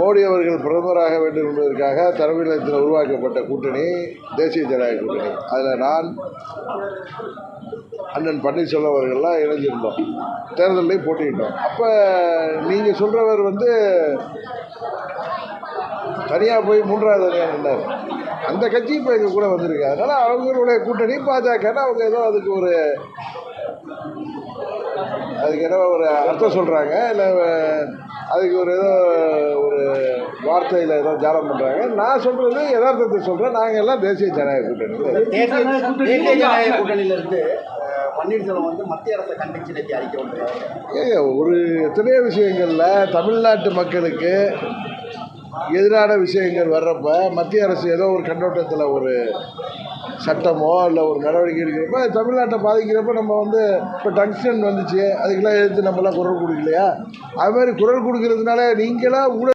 மோடி அவர்கள் பிரதமராக வேண்டும் என்பதற்காக தலைமையிடத்தில் உருவாக்கப்பட்ட கூட்டணி தேசிய ஜனநாயக கூட்டணி. அதில் நான் அண்ணன் பன்னீர்செல்வம் அவர்கள்லாம் இணைஞ்சிருந்தோம். தேர்தலையும் போட்டிக்கிட்டோம் அப்போ நீங்கள் சொல்கிறவர் வந்து தனியாக போய் மூன்றாவது தனியாக நின்றார் அந்த கட்சி இப்போ எங்கள் கூட வந்திருக்கு. அதனால் அவங்களுடைய கூட்டணி பாஜகன்னா அவங்க ஏதோ அதுக்கு ஒரு அதுக்கு ஏதோ ஒரு அர்த்தம் சொல்கிறாங்க இல்லை அதுக்கு ஒரு ஏதோ வார்த்தையில் ஏதோ ஜாலம் பண்ணுறாங்க நான் சொல்கிறது யதார்த்தத்தை சொல்கிறேன் நாங்கள் எல்லாம் தேசிய ஜனநாயக கூட்டணி தேசிய ஜனநாயக பன்னீர்செல்வம் வந்து மத்திய அரசை கண்டிச்சு அறிக்கை ஒரு எத்தனையோ விஷயங்களில் தமிழ்நாட்டு மக்களுக்கு எதிரான விஷயங்கள் வர்றப்ப மத்திய அரசு ஏதோ ஒரு கண்ணோட்டத்தில் ஒரு சட்டமோ இல்லை ஒரு நடவடிக்கை எடுக்கிறப்ப தமிழ்நாட்டை பாதிக்கிறப்ப நம்ம வந்து இப்போ டங்ஸ்டன் வந்துச்சு அதுக்கெல்லாம் எதிர்த்து நம்மலாம் குரல் கொடுக்கலையா? அது மாதிரி குரல் கொடுக்கறதுனால நீங்களாம் ஊழல்